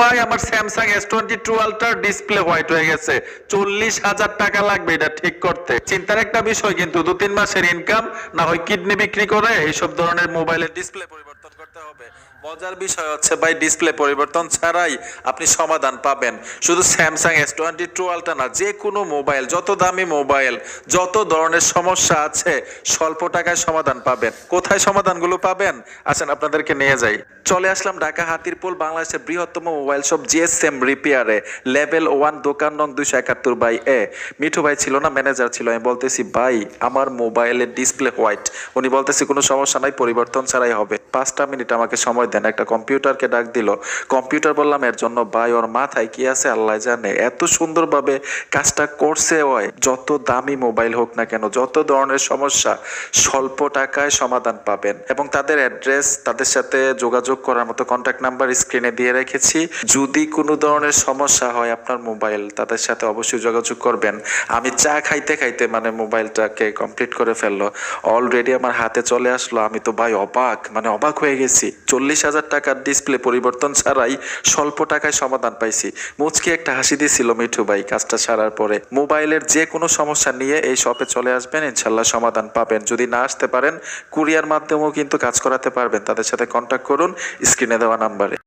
ভাই, আমার Samsung S twenty two display white হয়ে গেছে। চল্লিশ হাজার টাকা লাগবে এটা ঠিক করতে। চিন্তার একটা বিষয় কিন্তু দু তিন মাসের ইনকাম না হয় কিডনি বিক্রি করে, এইসব ধরনের মোবাইলের ডিসপ্লে পরিবর্তন হবে। মজার বিষয় হচ্ছে ভাই ডিসপ্লে পরিবর্তন ছাড়াই আপনি সমাধান পাবেন। শুধু Samsung S twenty two ultra না যে কোনো মোবাইল যত দামি মোবাইল যত ধরনের সমস্যা আছে, স্বল্প টাকায় সমাধান পাবেন। কোথায় সমাধানগুলো পাবেন? আসেন আপনাদেরকে নিয়ে যাই। চলে আসলাম ঢাকা হাতিরপুল, বাংলাদেশের বৃহত্তম মোবাইল শপ জিএসএম রিপেয়ারে লেভেল ওয়ান দোকান নং দুইশো একাত্তর বাই এ মিঠু ভাই ছিল না ম্যানেজার ছিল, আমি বলতেছি, ভাই, আমার মোবাইলের ডিসপ্লে হোয়াইট উনি বলতেছি, কোনো সমস্যা নাই, পরিবর্তন ছাড়াই হবে। পাঁচটা মিনিট আমাকে সময় দেন। একটা কম্পিউটারকে ডাক দিল। কম্পিউটার বললাম, এর জন্য ভাই, ওর মাথায় কি আছে? আল্লাহ জানে। এত সুন্দরভাবে কাজটা করছে ওই যত দামি মোবাইল হোক না কেন, যত ধরনের সমস্যা, স্বল্প টাকায় সমাধান পাবেন। এবং তাদের অ্যাড্রেস, তাদের সাথে যোগাযোগ করার মতো কন্ট্যাক্ট নাম্বার স্ক্রিনে দিয়ে রেখেছি। যদি কোনো ধরনের সমস্যা হয় আপনার মোবাইল, তাদের সাথে অবশ্যই যোগাযোগ করবেন। আমি চা খাইতে খাইতে মানে মোবাইলটাকে কমপ্লিট করে ফেলল। অলরেডি আমার হাতে চলে আসলো। আমি তো ভাই অবাক মানে অবাক হয়ে গেছি। চল্লিশ হাজার টাকার ডিসপ্লে পরিবর্তন ছাড়াই স্বল্প টাকায় সমাধান পাইছি। মুচকি একটা হাসি দিয়েছিল মিঠু ভাই কাজটা সারার পরে। মোবাইলের যে কোনো সমস্যা নিয়ে এই শপে চলে আসবেন, ইনশাল্লাহ সমাধান পাবেন। যদি না আসতে পারেন, কুরিয়ার মাধ্যমেও কিন্তু কাজ করাতে পারবেন। তাদের সাথে কন্ট্যাক্ট করুন স্ক্রিনে দেওয়া নাম্বারে